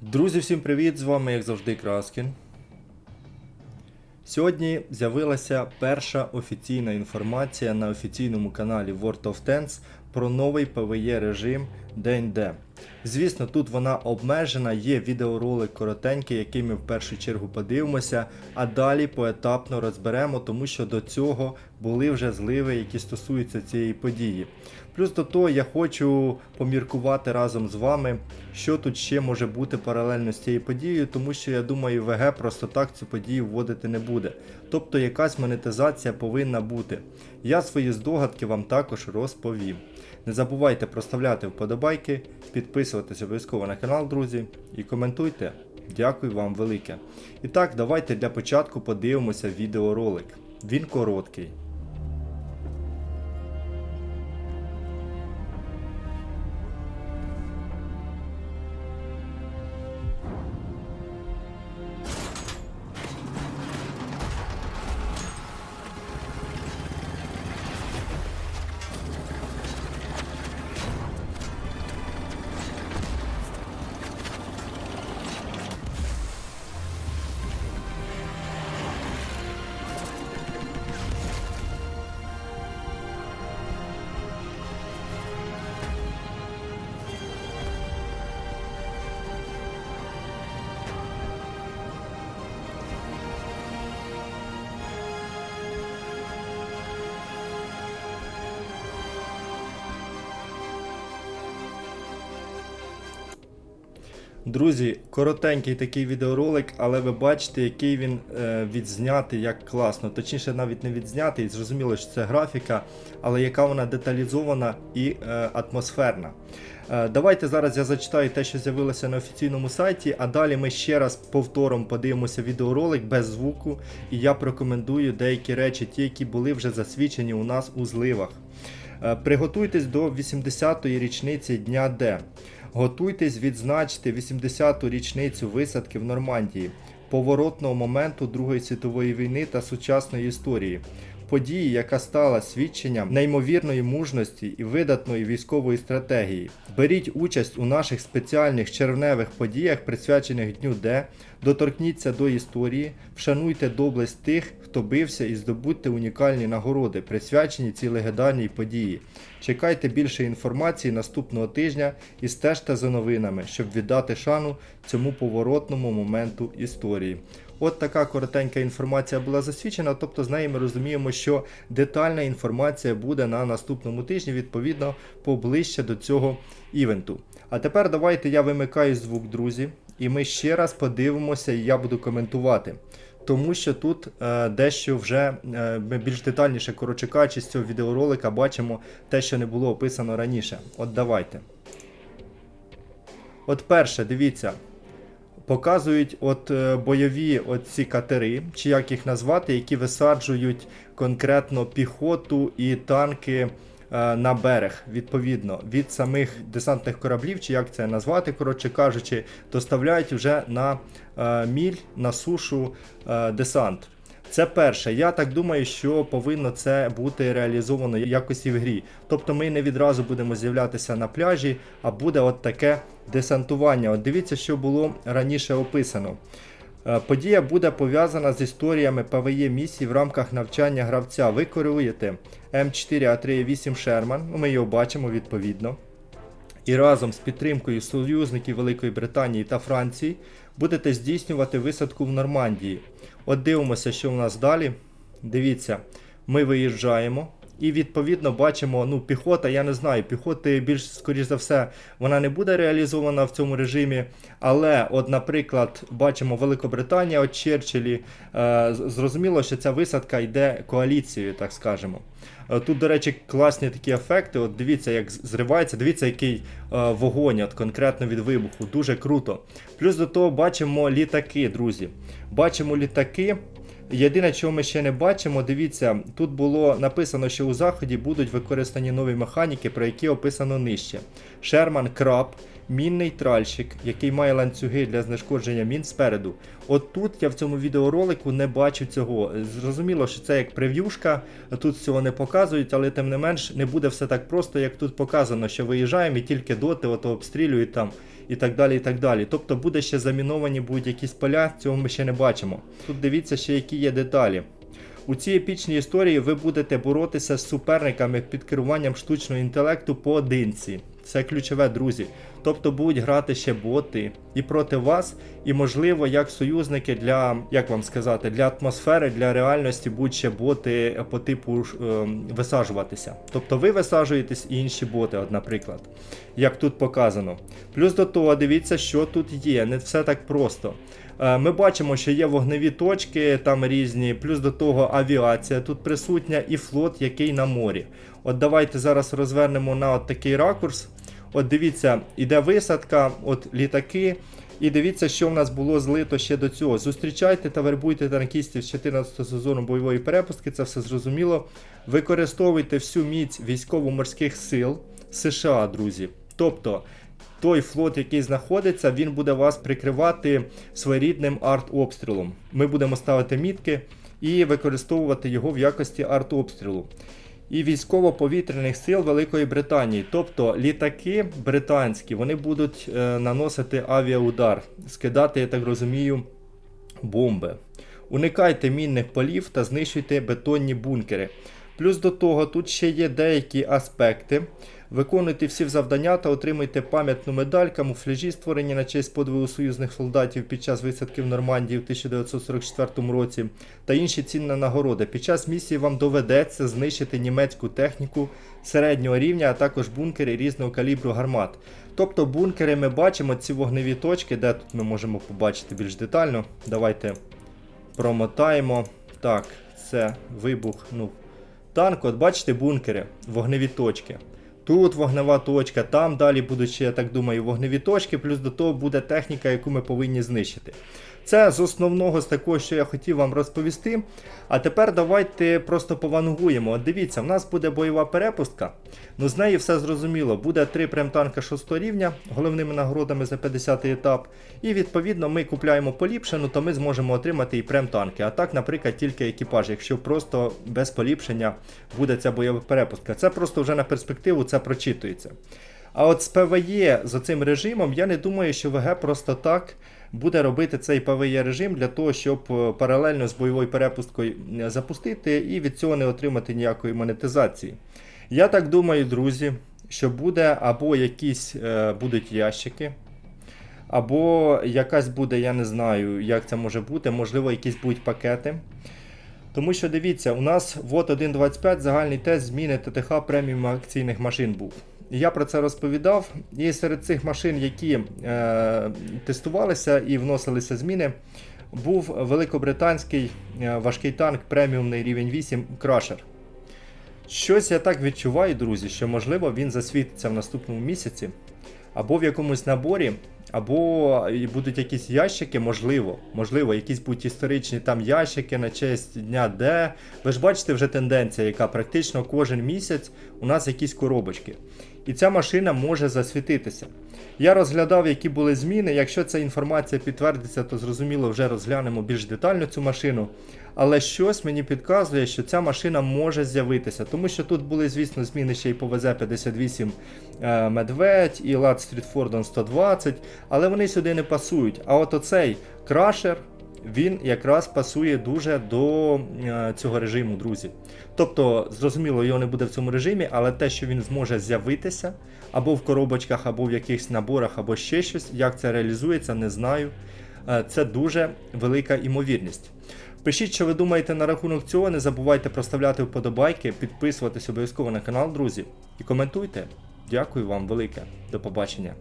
Друзі, всім привіт! З вами, як завжди, Краскін. Сьогодні з'явилася перша офіційна інформація на офіційному каналі World of Tanks про новий PvE режим ДНД. Звісно, тут вона обмежена, є відеоролик коротенький, який ми в першу чергу подивимося, а далі поетапно розберемо, тому що до цього були вже зливи, які стосуються цієї події. Плюс до того я хочу поміркувати разом з вами, що тут ще може бути паралельно з цією подією, тому що я думаю, ВГ просто так цю подію вводити не буде. Тобто якась монетизація повинна бути. Я свої здогадки вам також розповім. Не забувайте проставляти вподобайки, підписуватися обов'язково на канал, друзі, і коментуйте. Дякую вам велике. І так, давайте для початку подивимося відеоролик. Він короткий. Друзі, коротенький такий відеоролик, але ви бачите, який він е, відзнятий, як класно. Точніше, навіть не відзнятий, зрозуміло, що це графіка, але яка вона деталізована і е, атмосферна. Е, давайте зараз я зачитаю те, що з'явилося на офіційному сайті, а далі ми ще раз повтором подивимося відеоролик без звуку, і я прокомендую деякі речі, ті, які були вже засвідчені у нас у зливах. Е, Приготуйтесь до 80-ї річниці Дня Д. Готуйтесь відзначити 80-ту річницю висадки в Нормандії, поворотного моменту Другої світової війни та сучасної історії. Події, яка стала свідченням неймовірної мужності і видатної військової стратегії. Беріть участь у наших спеціальних червневих подіях, присвячених Дню Д, доторкніться до історії, вшануйте доблесть тих, хто бився і здобудьте унікальні нагороди, присвячені цій легендарній події. Чекайте більше інформації наступного тижня і стежте за новинами, щоб віддати шану цьому поворотному моменту історії. От така коротенька інформація була засвідчена, тобто з неї ми розуміємо, що детальна інформація буде на наступному тижні, відповідно, поближче до цього івенту. А тепер давайте я вимикаю звук, друзі, і ми ще раз подивимося, і я буду коментувати. Тому що тут е, дещо вже е, більш детальніше, коротше кажучи, з цього відеоролика бачимо те, що не було описано раніше. От давайте. От перше, дивіться. Показують от е, бойові оці катери, чи як їх назвати, які висаджують конкретно піхоту і танки на берег, відповідно, від самих десантних кораблів, чи як це назвати, коротше кажучи, доставляють вже на е, міль, на сушу е, десант. Це перше. Я так думаю, що повинно це бути реалізовано якось і в грі. Тобто ми не відразу будемо з'являтися на пляжі, а буде от таке десантування. От дивіться, що було раніше описано. Е, Подія буде пов'язана з історіями ПВЕ місій в рамках навчання гравця. Ви керуєте М4А38 Шерман, ну, ми його бачимо відповідно. І разом з підтримкою союзників Великої Британії та Франції будете здійснювати висадку в Нормандії. От дивимося, що в нас далі. Дивіться, ми виїжджаємо. І відповідно бачимо, ну, піхота, я не знаю, піхоти більш, скоріш за все, вона не буде реалізована в цьому режимі. Але, от, наприклад, бачимо Великобританія, от Черчиллі, е, зрозуміло, що ця висадка йде коаліцією, так скажемо. Е, Тут, до речі, класні такі ефекти. От дивіться, як зривається, дивіться, який е, вогонь от, конкретно від вибуху. Дуже круто. Плюс до того бачимо літаки, друзі. Бачимо літаки. Єдине, чого ми ще не бачимо, дивіться, тут було написано, що у заході будуть використані нові механіки, про які описано нижче. Шерман Краб, мінний тральщик, який має ланцюги для знешкодження мін спереду. От тут я в цьому відеоролику не бачу цього. Зрозуміло, що це як прев'юшка, тут цього не показують, але тим не менш не буде все так просто, як тут показано, що виїжджаємо і тільки доти ото обстрілюють там і так далі. і так далі. Тобто буде ще заміновані будуть якісь поля, цього ми ще не бачимо. Тут дивіться ще, які є деталі. У цій епічній історії ви будете боротися з суперниками під керуванням штучного інтелекту поодинці. Це ключове, друзі. Тобто будуть грати ще боти і проти вас, і можливо, як союзники для, як вам сказати, для атмосфери, для реальності будуть ще боти по типу е, висаджуватися. Тобто ви висаджуєтесь і інші боти, от, наприклад, як тут показано. Плюс до того, дивіться, що тут є. Не все так просто. Е, Ми бачимо, що є вогневі точки там різні, плюс до того авіація тут присутня і флот, який на морі. От давайте зараз розвернемо на от такий ракурс. От дивіться, іде висадка, от літаки. І дивіться, що в нас було злито ще до цього. Зустрічайте та вербуйте танкістів з 14 сезону бойової перепустки, це все зрозуміло. Використовуйте всю міць військово-морських сил США, друзі. Тобто той флот, який знаходиться, він буде вас прикривати своєрідним арт-обстрілом. Ми будемо ставити мітки і використовувати його в якості арт-обстрілу. І військово-повітряних сил Великої Британії, тобто літаки британські, вони будуть е, наносити авіаудар, скидати, я так розумію, бомби. Уникайте мінних полів та знищуйте бетонні бункери. Плюс до того, тут ще є деякі аспекти. Виконуйте всі завдання та отримуйте пам'ятну медаль, камуфляжі, створені на честь подвигу союзних солдатів під час висадки в Нормандії в 1944 році, та інші цінні нагороди. Під час місії вам доведеться знищити німецьку техніку середнього рівня, а також бункери різного калібру гармат. Тобто бункери ми бачимо ці вогневі точки, де тут ми можемо побачити більш детально. Давайте промотаємо. Так, це вибух. ну, Танк, от бачите, бункери, вогневі точки. Тут вогнева точка, там далі будуть ще, я так думаю, вогневі точки, плюс до того буде техніка, яку ми повинні знищити. Це з основного, з такого, що я хотів вам розповісти. А тепер давайте просто повангуємо. От дивіться, в нас буде бойова перепустка. Ну з неї все зрозуміло. Буде три прем-танка 6 рівня, головними нагородами за 50 етап. І відповідно ми купляємо поліпшену, то ми зможемо отримати і прем-танки. А так, наприклад, тільки екіпаж, якщо просто без поліпшення буде ця бойова перепустка. Це просто вже на перспективу це прочитується. А от з ПВЕ з цим режимом, я не думаю, що ВГ просто так буде робити цей ПВЕ режим для того, щоб е, паралельно з бойовою перепусткою е, запустити і від цього не отримати ніякої монетизації. Я так думаю, друзі, що буде або якісь е, будуть ящики, або якась буде, я не знаю, як це може бути, можливо, якісь будуть пакети. Тому що дивіться, у нас вот 1.25 загальний тест зміни ТТХ преміум акційних машин був. Я про це розповідав. І серед цих машин, які е, тестувалися і вносилися зміни, був великобританський е, важкий танк преміумний рівень 8 Crusher. Щось я так відчуваю, друзі, що можливо він засвітиться в наступному місяці, або в якомусь наборі, або будуть якісь ящики, можливо, можливо, якісь будуть історичні там ящики на честь Дня Д. Ви ж бачите вже тенденція, яка практично кожен місяць у нас якісь коробочки. І ця машина може засвітитися. Я розглядав, які були зміни. Якщо ця інформація підтвердиться, то зрозуміло вже розглянемо більш детально цю машину. Але щось мені підказує, що ця машина може з'явитися, тому що тут були, звісно, зміни ще й по ВЗ-58 е, Медведь і Лад Стрітфордон 120, але вони сюди не пасують. А от оцей крашер, він якраз пасує дуже до е, цього режиму, друзі. Тобто, зрозуміло, його не буде в цьому режимі, але те, що він зможе з'явитися або в коробочках, або в якихось наборах, або ще щось, як це реалізується, не знаю. Е, Це дуже велика імовірність. Пишіть, що ви думаєте на рахунок цього. Не забувайте проставляти вподобайки, підписуватись обов'язково на канал, друзі, і коментуйте. Дякую вам велике. До побачення.